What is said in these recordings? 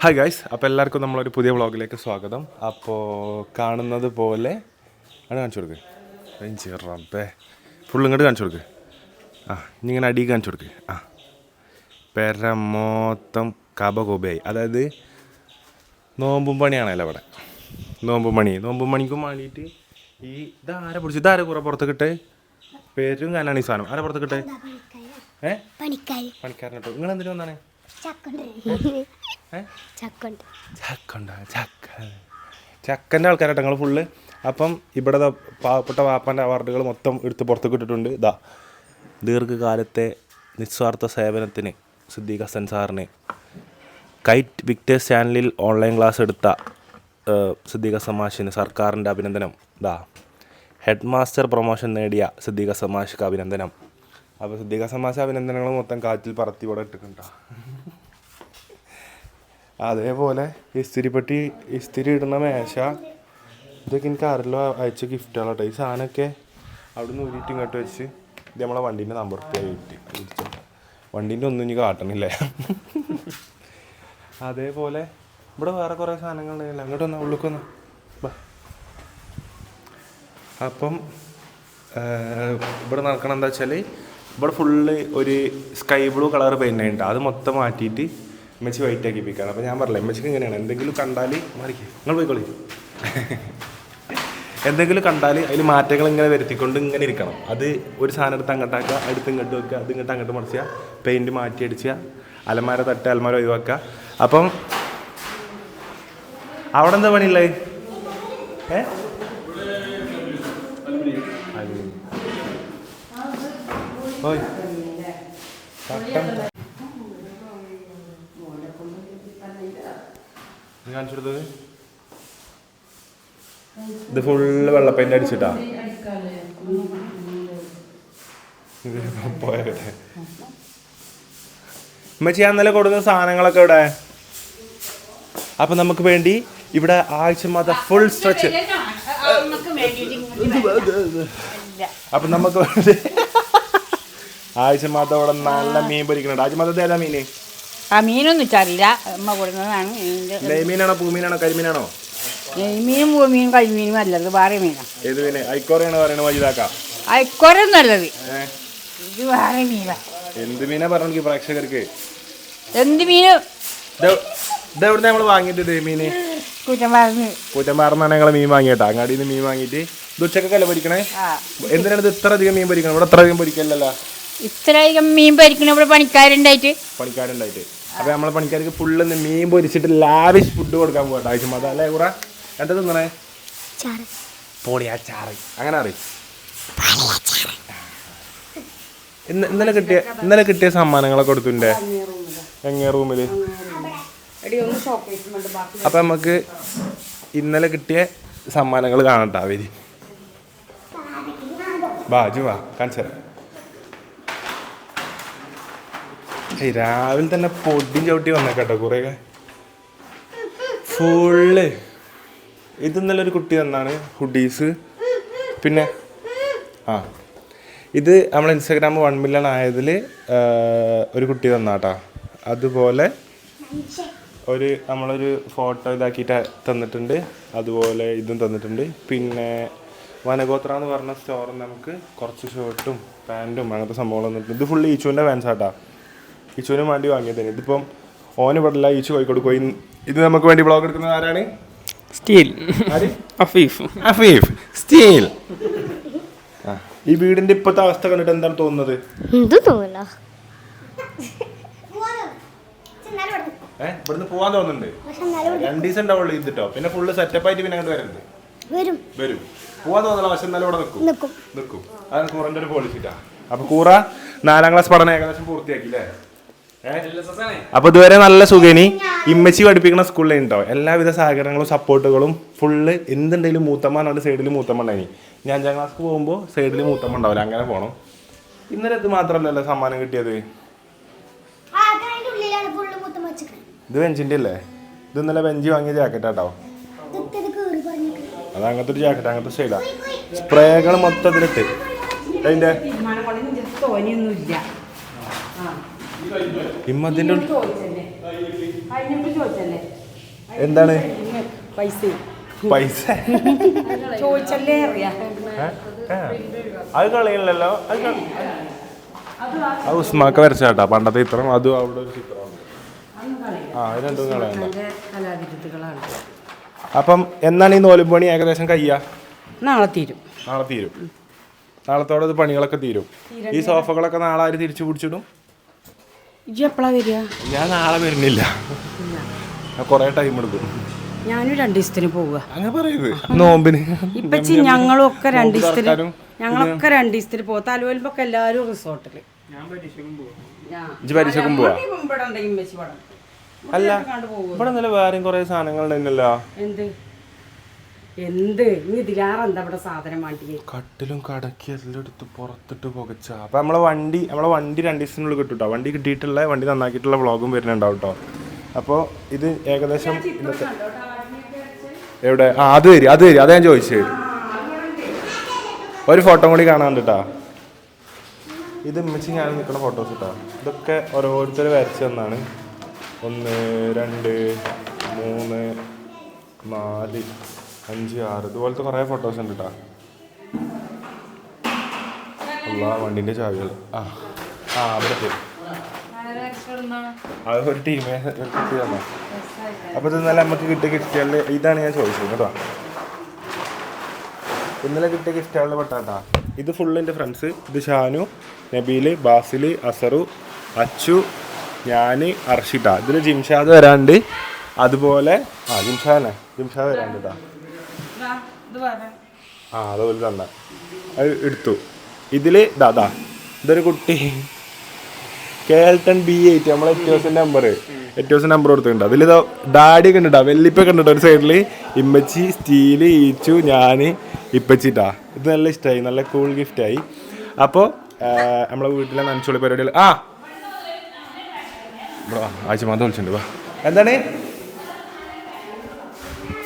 Hi guys അപ്പോൾ എല്ലാവർക്കും നമ്മളൊരു പുതിയ വ്ളോഗിലേക്ക് സ്വാഗതം. അപ്പോൾ കാണുന്നത് പോലെ ആണ് കാണിച്ചു കൊടുക്ക്. റബ്ബേ. ഫുൾ ഇങ്ങോട്ട് കാണിച്ചു കൊടുക്ക്. ആ ഇനി ഇങ്ങനെ അടി കാണിച്ചു കൊടുക്ക്. ആ. പെര മൊത്തം കബ കൊബയായി അതായത് നോമ്പും പണിയാണല്ലോ അവിടെ നോമ്പും പണി. നോമ്പും പണിക്കും വേണ്ടിയിട്ട് ഈ ഇതാരെ പിടിച്ചു? ഇതാരെ കുറെ പുറത്ത് കിട്ടേ പേരും കാനാണ് ഈ സാധനം. ആരെ പുറത്ത് കിട്ടേ ഏ? പണിക്കാരനെ പണിക്കാരൻ കേട്ടോ നിങ്ങൾ എന്തിനു വന്നാണ് ചക്കുണ്ട്. ചക്ക. ചക്കന്റെ ആൾക്കാരാട്ടോ ഞങ്ങൾ ഫുള്ള് അപ്പം ഇവിടെ പാവപ്പെട്ട വാപ്പന്റെ അവാർഡുകൾ മൊത്തം എടുത്ത് പുറത്തേക്ക് ഇട്ടിട്ടുണ്ട്. ഇതാ ദീർഘകാലത്തെ നിസ്വാർത്ഥ സേവനത്തിന് സിദ്ദീഖ് ഹസൻ സാറിന് കൈറ്റ് വിക്ടേഴ്സ് ചാനലിൽ ഓൺലൈൻ ക്ലാസ് എടുത്ത സിദ്ദീഖ് ഹസൻ മാഷിന് സർക്കാരിന്റെ അഭിനന്ദനം. ഇതാ ഹെഡ് മാസ്റ്റർ പ്രൊമോഷൻ നേടിയ സിദ്ദീഖ് ഹസൻ മാഷിക്ക് അഭിനന്ദനം. അപ്പോൾ സിദ്ദീഖ് ഹസൻ മാഷ് അഭിനന്ദനങ്ങൾ മൊത്തം കാറ്റിൽ പറത്തി ഇവിടെ ഇട്ടിട്ടുണ്ടോ. അതേപോലെ ഇസ്തിരിപ്പെട്ടി ഇസ്തിരി ഇടുന്ന മേശ ഇതൊക്കെ എനിക്ക് ആരെല്ലോ അയച്ച ഗിഫ്റ്റുകളാട്ടോ. ഈ സാധനമൊക്കെ അവിടുന്ന് ഊരിയിട്ട് ഇങ്ങോട്ട് വെച്ച് ഇത് നമ്മളെ വണ്ടീന്റെ നമ്പർ പ്ലേറ്റ് വണ്ടീന്റെ ഒന്നും ഇനി കാട്ടണില്ല. അതേപോലെ ഇവിടെ വേറെ കുറേ സാധനങ്ങളുണ്ടല്ലോ അങ്ങോട്ട് വന്നാൽ ഉള്ളിൽ അപ്പം ഇവിടെ നടക്കണം എന്താ വെച്ചാൽ ഇവിടെ ഫുള്ള് ഒരു സ്കൈ ബ്ലൂ കളർ പെയിന്റ് ഉണ്ട് അത് മൊത്തം മാറ്റിയിട്ട് എമ്മച്ചി വൈറ്റ് ആക്കിപ്പിക്കാണ് അപ്പോൾ ഞാൻ പറഞ്ഞില്ല എമ്മച്ചിക്ക് ഇങ്ങനെയാണ് എന്തെങ്കിലും കണ്ടാൽ മാറിക്കേ. നിങ്ങൾ പോയിക്കോളി. എന്തെങ്കിലും കണ്ടാൽ അതിൽ മാറ്റങ്ങൾ ഇങ്ങനെ വരുത്തിക്കൊണ്ട് ഇങ്ങനെ ഇരിക്കണം. അത് ഒരു സാധനം എടുത്ത് അങ്ങോട്ടാക്കുക അടുത്ത് ഇങ്ങോട്ട് വെക്കുക അത് ഇങ്ങോട്ട് അങ്ങോട്ട് മറിച്ചുക പെയിന്റ് മാറ്റി അടിച്ചുക അലമാര തട്ട് അലമാര ഒഴിവാക്കുക. അപ്പം അവിടെ എന്താ പണിയുള്ളത് ഏ? ഓയ് ചട്ടം നീ കാണിച്ചു കൊടുത്തത് ഇത് ഫുള്ള് വെള്ളപ്പെയിന്റ് അടിച്ചിട്ടാ? ഇത് പോയട്ടെ ഉമ്മച്ചി അന്നലെ സാധനങ്ങളൊക്കെ ഇവിടെ അപ്പൊ നമുക്ക് വേണ്ടി ഇവിടെ ആഴ്ച മാത്ര ഫുൾ സ്ട്രെച്ച് അപ്പൊ നമുക്ക് വേണ്ടി ആഴ്ച മാത്രം ഇവിടെ നല്ല മീൻ പൊരിക്കുന്നുണ്ട്. ആഴ്ച മാത്രം ഏതാ മീന്? ആ മീനൊന്നും ചറിയില്ല അമ്മ കൊടുക്കുന്നതാണ് മീനാണോ ഭൂമീനാണോ പൂമീനാണോ കരിമീനാണോ? നെയ്മീനും പൂമീനും കരിമീനും അല്ലത് വേറെ മീനാണ് ഏത് മീന്? ഐക്കോറയാണ് പറയുന്നത് വലുതാക്കാം അയക്കൊരം നല്ലത് ഏഹ് ഇത് വേറെ മീനാ. എന്ത് മീനാ പറഞ്ഞു പ്രേക്ഷകർക്ക്? എന്ത് മീന്? ഇതെവിടുന്ന നമ്മൾ വാങ്ങിയിട്ട് മീന്? കുറ്റം പറഞ്ഞ് കൂറ്റമ്പാറന്നാണ് ഞങ്ങൾ മീൻ വാങ്ങിയിട്ടാ. അങ്ങാടിയിൽ നിന്ന് മീൻ വാങ്ങിയിട്ട് ഇത് ഉച്ചക്കൊക്കെ പൊരിക്കണേ? എന്തിനാണ് ഇത് ഇത്ര അധികം മീൻ പൊരിക്കണം ഇവിടെ ഇത്ര അധികം പൊരിക്കല്ലല്ലോ ഇത്രയധികം മീൻ പരിക്കണ ഇവിടെ പണിക്കാരുണ്ടായിട്ട്. പണിക്കാരുണ്ടായിട്ട്. അപ്പൊ നമ്മളെ പണിക്കാർക്ക് ഫുള്ള് മീൻ പൊരിച്ചിട്ട് ലാവിഷ് ഫുഡ് കൊടുക്കാൻ പോകട്ടെ ആവശ്യം മത അല്ലേ കുറെ എന്താ തിന്നണേ? ചാറ്. പൊടിയാ ചാറ്. അങ്ങനെ അറിയും ഇന്ന- ഇന്നലെ കിട്ടിയ ഇന്നലെ കിട്ടിയ സമ്മാനങ്ങളൊക്കെ കൊടുത്തിട്ടുണ്ട്. എങ്ങനെ റൂമിൽ? അപ്പൊ നമുക്ക് ഇന്നലെ കിട്ടിയ സമ്മാനങ്ങൾ കാണട്ടാ വരി. ബാജു വാ കാണിച്ചു ഏയ് രാവിലെ തന്നെ പൊടിയും ചവിട്ടി വന്നേക്കട്ടോ കുറെ. ഫുള്ള് ഇത് നല്ലൊരു കുട്ടി തന്നാണ് ഹുഡീസ് പിന്നെ ആ. ഇത് നമ്മൾ ഇൻസ്റ്റാഗ്രാം വൺ മില്യൺ ആയതിൽ ഒരു കുട്ടി തന്നാട്ടാ. അതുപോലെ ഒരു നമ്മളൊരു ഫോട്ടോ ഇതാക്കിയിട്ട് തന്നിട്ടുണ്ട്. അതുപോലെ ഇതും തന്നിട്ടുണ്ട്. പിന്നെ വനഗോത്ര എന്ന് പറഞ്ഞ സ്റ്റോറിൽ നമുക്ക് കുറച്ച് ഷർട്ടും പാന്റും അങ്ങനത്തെ സംഭവങ്ങൾ തന്നിട്ടുണ്ട്. ഇത് ഫുള്ള് ഈച്ചുവിന്റെ പാൻസാട്ടാ ഈച്ചുവിന് വേണ്ടി വാങ്ങിയതാണ് ഇതിപ്പം ഓന് ഇവിടെല്ല ഈച്ചു കോഴിക്കോട് പോയി. ഇത് നമുക്ക് വേണ്ടി ബ്ലോഗ് എടുക്കുന്നത് ആരാണ്? സ്റ്റീൽ. അഫീഫ്. അഫീഫ്. സ്റ്റീൽ. ആ ഈ വീടിന്റെ ഇപ്പോഴത്തെ അവസ്ഥ കണ്ടിട്ട് എന്താണ് തോന്നുന്നത്? എന്ത് തോന്നില്ല ഏഹ് ഇവിടുന്ന് പോവാൻ തോന്നുന്നുണ്ട്. രണ്ട് ദിവസം ഉണ്ടാവുള്ളൂ ഇതിട്ടോ പിന്നെ ഫുള്ള് സെറ്റപ്പ് ആയിട്ട് പിന്നെ അങ്ങോട്ട് വരരുത് വരും. വരും. പോവാൻ തോന്നില്ല പക്ഷെ എന്നാലും ഇവിടെ നിൽക്കും നിൽക്കും നിൽക്കും അതാണ് കൂറന്റെ ഒരു പോളിസിറ്റാ അപ്പൊ കൂറ നാലാം ക്ലാസ് പഠനം ഏകദേശം പൂർത്തിയാക്കി അല്ലേ അപ്പൊ ഇതുവരെ നല്ല സുഖേനി. ഇമ്മച്ചി പഠിപ്പിക്കുന്ന സ്കൂളിൽ ഉണ്ടോ എല്ലാവിധ സഹകരണങ്ങളും സപ്പോർട്ടുകളും ഫുള്ള് എന്തുണ്ടെങ്കിലും മൂത്തമ്മ എന്നുണ്ട് സൈഡിൽ മൂത്തമ്മ ഉണ്ടായി ഞാൻ അഞ്ചാം ക്ലാസ് പോകുമ്പോൾ സൈഡിൽ മൂത്തമ്മ ഉണ്ടാവില്ല അങ്ങനെ പോകണം ഇന്നലെ ഇത് മാത്രമല്ലല്ലോ സമ്മാനം കിട്ടിയത്? ഇത് ബെഞ്ചിന്റെ അല്ലേ ഇത് ഇന്നലെ ബെഞ്ച് വാങ്ങിയ ജാക്കറ്റ് പറഞ്ഞിട്ട് അത് അങ്ങനത്തെ ഒരു ജാക്കറ്റ് അങ്ങനത്തെ സൈഡാ സ്പ്രേകൾ മൊത്തത്തിലിട്ട്. അതിന്റെ ചോദിച്ചല്ലേ? എന്താണ്? പൈസ. പൈസ? ചോദിച്ചല്ലേ അറിയാം. അത് കളിയില്ലല്ലോ. അത് ഉസ്മാക്ക വരച്ചാട്ടാ. പണ്ടത്തെ ചിത്രം അതും അവിടെ ഒരു ചിത്രമാണ്. ആ അത് രണ്ടും കളയണ്ട അപ്പം എന്നാണ് ഈ നോലുപണി ഏകദേശം കയ്യ നാളെ തീരും. നാളെ തീരും. നാളത്തോടെ പണികളൊക്കെ തീരും. ഈ സോഫകളൊക്കെ നാളെ ആര് തിരിച്ചു പിടിച്ചിടും? ഇജ്ജ് എപ്പോഴാണ് വരിക? ഞാൻ നാളെ വരുന്നില്ല. ഞാൻ കുറേ ടൈം എടുക്കും. ഞാനും രണ്ട് ദിവസത്തിന് പോവുക. അങ്ങനെ പറയരുത്. നോമ്പിന്. ഇപ്പച്ചി ഞങ്ങളൊക്കെ രണ്ട് നോമ്പ് ദിവസത്തിന് ഞങ്ങളൊക്കെ രണ്ടു ദിവസത്തിന് പോകും തലവലിപ്പൊക്കെ എല്ലാവരും റിസോർട്ടിൽ. ഇജ്ജ് പരീക്ഷക്കും പോവാ? അല്ല ഇവിടെ ഇന്നലെ വേറെയും കുറേ സാധനങ്ങൾ ഉണ്ടല്ലോ എന്ത്? എന്ത്? ഇനി ഇതിലാറെന്താ ഇവിടെ സാധനം മാറ്റി കട്ടിലും കടക്കി എല്ലാം എടുത്ത് പുറത്തിട്ട് പുകച്ച. അപ്പൊ നമ്മളെ വണ്ടി നമ്മളെ വണ്ടി രണ്ട് ദിവസത്തിനുള്ളിൽ കിട്ടും കേട്ടോ വണ്ടി കിട്ടിയിട്ടുള്ള വണ്ടി നന്നാക്കിയിട്ടുള്ള വ്ളോഗും വരുന്നുണ്ടാവും കേട്ടോ അപ്പോൾ ഇത് ഏകദേശം ഇന്നത്തെ എവിടെ? ആ അത് വരും അത് വരും അത് ഞാൻ ചോദിച്ചത് ഒരു ഫോട്ടോ കൂടി കാണാൻ കേട്ടാ ഇത് ഉമ്മച്ചി ഞാൻ നിൽക്കുന്ന ഫോട്ടോസ് കേട്ടോ ഇതൊക്കെ ഓരോരുത്തർ വരച്ചു തന്നാണ്. ഒന്ന് രണ്ട് മൂന്ന് നാല് അഞ്ച് ആറ്. ഇതുപോലത്തെ കുറേ ഫോട്ടോസ് ഉണ്ട് കേട്ടോ വണ്ടിന്റെ ചാവികൾ. ആ ആ അവിടെ ഒരു ടീമേ കിട്ടി തന്നോ അപ്പോൾ ഇത് ഇന്നലെ നമുക്ക് കിട്ടിയ ഗിഫ്റ്റുകളിൽ ഇതാണ് ഞാൻ ചോദിച്ചത് കേട്ടോ. ഇന്നലെ കിട്ടിയ ഗിഫ്റ്റുകളിൽ പെട്ടാട്ടാ ഇത് ഫുള്ള് എന്റെ ഫ്രണ്ട്സ് ഇത് ഷാനു നബീൽ ബാസിൽ അസറു അച്ചു ഞാൻ അർഷിട്ട ഇതിൽ ജിംഷാദ് വരാണ്ട്. അതുപോലെ ആ ജിംഷാദനെ ജിംഷാദ് വരാണ്ട് കേട്ടോ ആ അത് തന്നെ. അത് എടുത്തു. ഇതിൽ ദാദാ ഇതൊരു കുട്ടി. കേൾട്ടൺ ബി എയ്റ്റ് നമ്മളെ എറ്റോസിന്റെ നമ്പർ എറ്റോസിന്റെ നമ്പർ കൊടുത്തിട്ടുണ്ട്. അതിൽ ഇതോ ഡാഡി ഒക്കെ വെല്ലിപ്പ വെല്ലിപ്പൊക്കെ ഒരു സൈഡിൽ ഇമ്മച്ചി സ്റ്റീൽ ഈച്ചു ഞാൻ ഇപ്പച്ചിട്ടാ ഇത് നല്ല ഇഷ്ടമായി നല്ല കൂൾ ഗിഫ്റ്റായി അപ്പോൾ നമ്മളെ വീട്ടിലെ നനച്ചോളി പരിപാടികൾ ആ! ആഴ്ച മാത്രം വിളിച്ചിട്ടുണ്ട് വാ. എന്താണ്?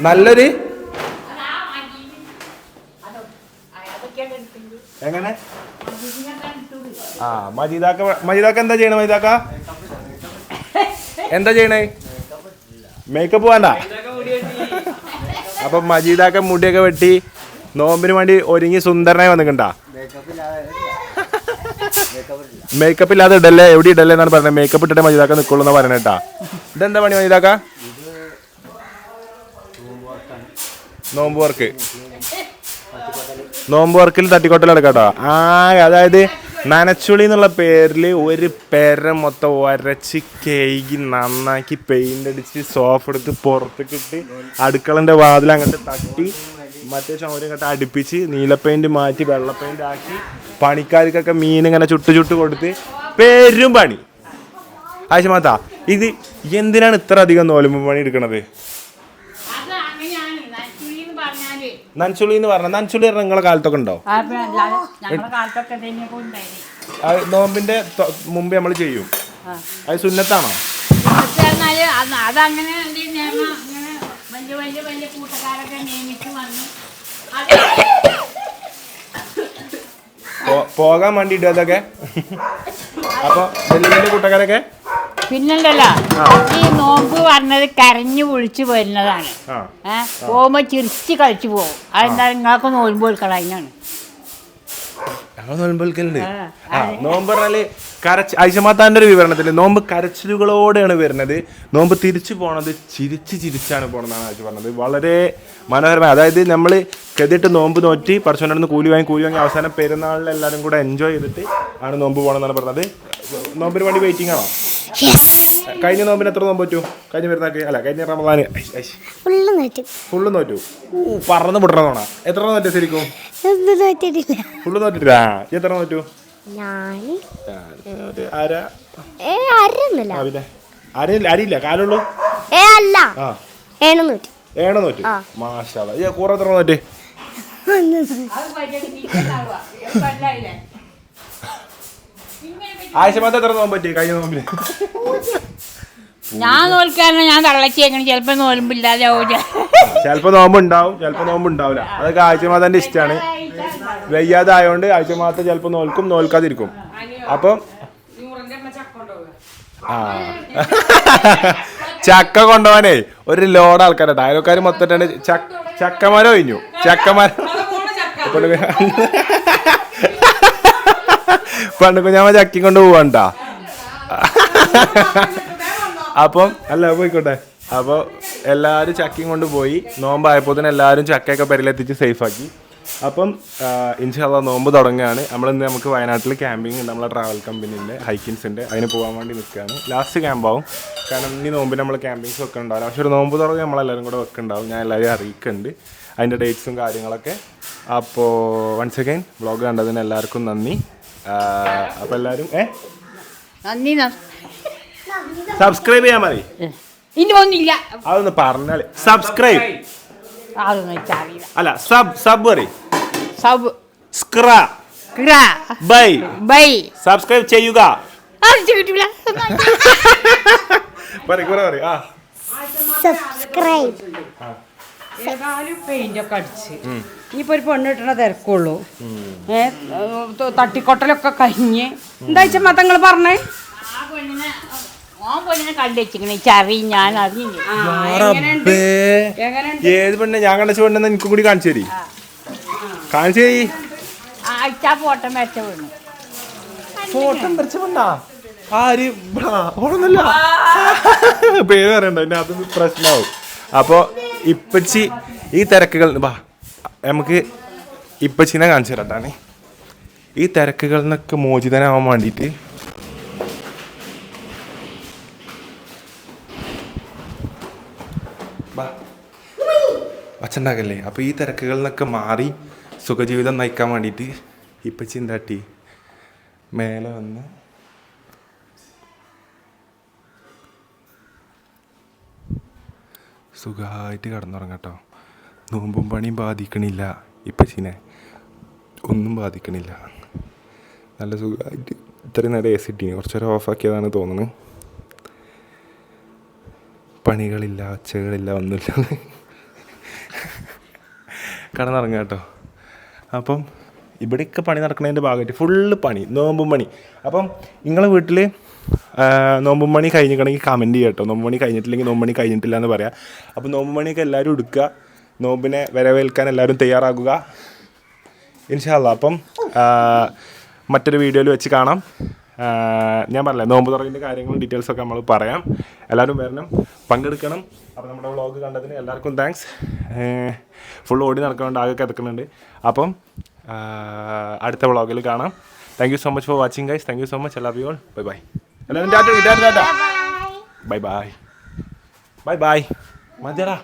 നല്ലൊരു എങ്ങനെ? ആ മജീദാക്ക മജീദാക്ക എന്താ ചെയ്യണേ മജീദാക്ക? എന്താ ചെയ്യണേ? മേക്കപ്പ് വേണ്ട. അപ്പൊ മജീദാക്ക മുടിയൊക്കെ വെട്ടി നോമ്പിന് വേണ്ടി ഒരുങ്ങി സുന്ദരനായി വന്നിട്ടുണ്ടാ? മേക്കപ്പ് ഇല്ലാതെ ഇടല്ലേ? എവിടെ ഇടല്ലേ എന്നാണ് പറഞ്ഞത്. മേക്കപ്പ് ഇട്ടിട്ട് മജീദാക്ക നിക്കുള്ളൂ എന്ന് പറയണേട്ടാ ഇതെന്താ പണി മജീദാക്ക? നോമ്പ് വർക്ക് നോമ്പ് വർക്കിൽ തട്ടിക്കോട്ടൽ നടക്കാട്ടോ ആ അതായത് നനച്ചുളി എന്നുള്ള പേരിൽ ഒരു പെര മൊത്തം ഒരച്ച് കേകി നന്നാക്കി പെയിന്റ് അടിച്ച് സോഫ് എടുത്ത് പുറത്തേക്കിട്ട് അടുക്കളന്റെ വാതിൽ അങ്ങോട്ട് തട്ടി മറ്റേ ചുമരും കട്ട അടുപ്പിച്ച് നീല പെയിന്റ് മാറ്റി വെള്ള പെയിന്റ് ആക്കി പണിക്കാർക്കൊക്കെ മീൻ ഇങ്ങനെ ചുട്ട് ചുട്ട് കൊടുത്ത് പെരും പണി. ആശമാത്ത ഇത് എന്തിനാണ് ഇത്ര അധികം നോലുമ്പ് പണി എടുക്കണത്? നനച്ചുളി എന്ന് പറഞ്ഞ നഞ്ചുളി പറഞ്ഞ നിങ്ങളെ കാലത്തൊക്കെ ഉണ്ടോ? നോമ്പിന്റെ മുമ്പേ നമ്മൾ ചെയ്യും. അത് സുന്നത്താണോ? അതങ്ങനെ വലിയ വലിയ വലിയ നിയമിച്ച് വന്നു പോകാൻ വേണ്ടിട്ട് അതൊക്കെ? അപ്പൊ വലിയ പിന്നല്ലല്ലോ ഈ നോമ്പ് പറഞ്ഞത് കരഞ്ഞു വിളിച്ചു വരുന്നതാണ്. ആ. ഏഹ് പോകുമ്പോ ചിരിച്ച് കളിച്ചു പോകും. അതെന്താ നിങ്ങൾക്ക് നോൽമ്പ് കൊടുക്കണം അതിനാണ്. ഞങ്ങൾ നോമ്പ് പറഞ്ഞാൽ കരച്ച് ഐഷമാത്താന്റെ ഒരു വിവരണത്തിൽ നോമ്പ് കരച്ചിലുകളോടെയാണ് വരുന്നത്. നോമ്പ് തിരിച്ചു പോണത് ചിരിച്ച് ചിരിച്ചാണ് പോണതെന്നാണ് ആഴ്ച പറഞ്ഞത്. വളരെ മനോഹരമായി അതായത് നമ്മൾ കെതിട്ട് നോമ്പ് നോറ്റി പറിച്ചുകൊണ്ടിരുന്ന് കൂലി വാങ്ങി കൂലി വാങ്ങി അവസാനം പെരുന്നാളിൽ എല്ലാവരും കൂടെ എൻജോയ് ചെയ്തിട്ട് ആണ് നോമ്പ് പോകണമെന്നാണ് പറഞ്ഞത്. നോമ്പിന് വേണ്ടി വെയിറ്റിംഗ് ആണോ? കഴിഞ്ഞ നോമ്പിന് എത്ര നോമ്പ് പറ്റൂ? കഴിഞ്ഞ പെരുന്നാക്ക് അല്ല കഴിഞ്ഞ റമദാന്. ഫുള്ള് നോറ്റ്. പറന്ന് പൊട്ടണോണ എത്ര നോറ്റ ശരിക്കും? ഫുള്ള് നോറ്റിട്ടില്ല? എത്ര നോറ്റു? ഞാൻ ഒരു അര ഏ അരൊന്നുമില്ല ആ പിന്നെ. അരയില്ല അരിയില്ല കാലുള്ളൂ? ഏ അല്ല. ആ. ഏണ് നോറ്റ്. ഏണ നോറ്റു? ആ. മാഷാ ഈ കൂറ എത്ര നോറ്റ്? ആയിഷമാത്ത എത്ര നോമ്പ് പറ്റി? കഴിഞ്ഞ നോമ്പിന്. ഞാൻ നോൽക്കാരനെ ഞാൻ തള്ളച്ചേക്കണം ചിലപ്പോ നോൽമ്പില്ലാതെ ആവൂല ചിലപ്പോ നോമ്പ് ഉണ്ടാവും ചിലപ്പോ നോമ്പ് ഉണ്ടാവില്ല അതൊക്കെ ആഴ്ചമാതന്റെ ഇഷ്ടമാണ് വയ്യാതെ ആയതുകൊണ്ട് ആഴ്ചമാത്ത ചിലപ്പോ നോൽക്കും നോൽക്കാതിരിക്കും. അപ്പം ആ. ചക്ക കൊണ്ടുപോകാനേ ഒരു ലോഡ് ആൾക്കാരുണ്ട്. അയൽക്കാർ മൊത്തം ചക്കമരം ഒഴിഞ്ഞു. ചക്കമരം. പണ്ട് കുഞ്ഞാമ്മ ചക്കി കൊണ്ട് പോവണ്ട. അപ്പം അല്ല പോയിക്കോട്ടെ. അപ്പോൾ എല്ലാവരും ചക്കയും കൊണ്ട് പോയി. നോമ്പായപ്പോൾ തന്നെ എല്ലാവരും ചക്കയൊക്കെ പെരലെത്തിച്ച് സേഫാക്കി അപ്പം ഇൻഷാല്ല നോമ്പ് തുടങ്ങുകയാണ്. നമ്മളിന്ന് നമുക്ക് വയനാട്ടിൽ ക്യാമ്പിംഗ് ഉണ്ട്. നമ്മളെ ട്രാവൽ കമ്പനീന്റെ ഹൈക്കിൻസിന്റെ അതിന് പോകാൻ വേണ്ടി നിൽക്കുകയാണ്. ലാസ്റ്റ് ക്യാമ്പാവും കാരണം ഇനി നോമ്പിന് നമ്മൾ ക്യാമ്പിങ്സ് ഒക്കെ ഉണ്ടാവില്ല പക്ഷെ ഒരു നോമ്പ് തുടങ്ങി നമ്മളെല്ലാവരും കൂടെ വെക്കുന്നുണ്ടാവും ഞാൻ എല്ലാവരും അറിയിക്കുന്നുണ്ട്. അതിന്റെ ഡേറ്റ്സും കാര്യങ്ങളൊക്കെ. അപ്പോൾ വൺസ് അഗൈൻ വ്ളോഗ് കണ്ടതിന് എല്ലാവർക്കും നന്ദി. അപ്പോൾ എല്ലാവരും ഏ? നന്ദി സബ്സ്ക്രൈബ് ചെയ്യാൻ മതി ഇനി ഒന്നില്ല അതൊന്ന് പറഞ്ഞാൽ. സബ്സ്ക്രൈബ് അതൊന്നും എനിക്കറിയില്ല അല്ല സബ് സബ് പറയും. സബ് സ്ക്ര ക്ര ബൈ ബൈ സബ്സ്ക്രൈബ് ചെയ്യുക. അത് കിട്ടില്ല പറയും കുറെ പറയും. ആ. സബ്സ്ക്രൈബ് ഏതായാലും പെയിന്റ് ഒക്കെ അടിച്ച്. ഇനിയിപ്പോ ഒരു പെണ്ണിട്ടണ തിരക്കുള്ളൂ. ഏ തട്ടിക്കൊട്ടലൊക്കെ കഴിഞ്ഞ്. എന്താ വെച്ചാ മതങ്ങൾ പറഞ്ഞേ? ഓൻ ചറി ഞാൻ അറിഞ്ഞില്ല റബ്ബേ. ഏത് പെണ്ണെ ഞാൻ കണ്ട പെണ്ണെന്ന് എനിക്കും കൂടി കാണിച്ചു തരി. കാണിച്ചു തരി. ആഴ്ച ഫോട്ടം വെച്ച പെണ്ണ്. ഫോട്ടോ വരച്ച പെണ്ണാ? ആര്? ഇവളാ? ഓളൊന്നല്ല പേര് പറയണ്ട പിന്നെ അത് പ്രശ്നമാവും. അപ്പോൾ ഇപ്പച്ചി ഈ തിരക്കുകൾ നമുക്ക് ഇപ്പച്ചിനെ കാണിച്ചു തരാട്ടാണേ. ഈ തിരക്കുകളിൽ നിന്നൊക്കെ മോചിതനാവാൻ വേണ്ടിയിട്ട് ഒച്ചുണ്ടാക്കല്ലേ അപ്പോൾ ഈ തിരക്കുകളിൽ നിന്നൊക്കെ മാറി സുഖജീവിതം നയിക്കാൻ വേണ്ടിയിട്ട് ഇപ്പം ചിന്താട്ടി. മേലെ വന്ന് സുഖമായിട്ട് കിടന്നുറങ്ങട്ടോ നോമ്പും പണിയും ബാധിക്കണില്ല ഇപ്പച്ചിനെ ഒന്നും ബാധിക്കണില്ല. നല്ല സുഖമായിട്ട് ഇത്രയും നേരം എ സി ടി കുറച്ചേരം ഓഫാക്കിയതാണ് തോന്നുന്നത് പണികളില്ല ഒച്ചകളില്ല ഒന്നുമില്ല. കിടന്നുറങ്ങാം കേട്ടോ. അപ്പം ഇവിടെയൊക്കെ പണി നടക്കുന്നതിന്റെ ഭാഗമായിട്ട് ഫുള്ള് പണി നോമ്പും പണി. അപ്പം നിങ്ങളെ വീട്ടിൽ നോമ്പും പണി കഴിഞ്ഞിക്കണമെങ്കിൽ കമന്റ് ചെയ്യാം കേട്ടോ. നോമ്പ് പണി കഴിഞ്ഞിട്ടില്ലെങ്കിൽ നോമ്പ് പണി കഴിഞ്ഞിട്ടില്ല എന്ന് പറയാം. അപ്പം നോമ്പ് പണിയൊക്കെ എല്ലാവരും എടുക്കുക. നോമ്പിനെ വരവേൽക്കാൻ എല്ലാവരും തയ്യാറാകുക. ഇൻഷാല്ല അപ്പം മറ്റൊരു വീഡിയോയിൽ വെച്ച് കാണാം. ഞാൻ പറഞ്ഞില്ല നോമ്പ് തുറവിന്റെ കാര്യങ്ങളും ഡീറ്റെയിൽസൊക്കെ നമ്മൾ പറയാം എല്ലാവരും വരണം പങ്കെടുക്കണം അപ്പോൾ നമ്മുടെ വ്ളോഗ് കണ്ടതിന് എല്ലാവർക്കും താങ്ക്സ് ഫുൾ ഓടി നടക്കുന്നുണ്ട് ആകെ കിടക്കുന്നുണ്ട് അപ്പം അടുത്ത വ്ളോഗിൽ കാണാം thank you so much for watching guys thank you so much love you all bye bye എല്ലാവരും tata tata tata bye bye bye bye മതിയടാ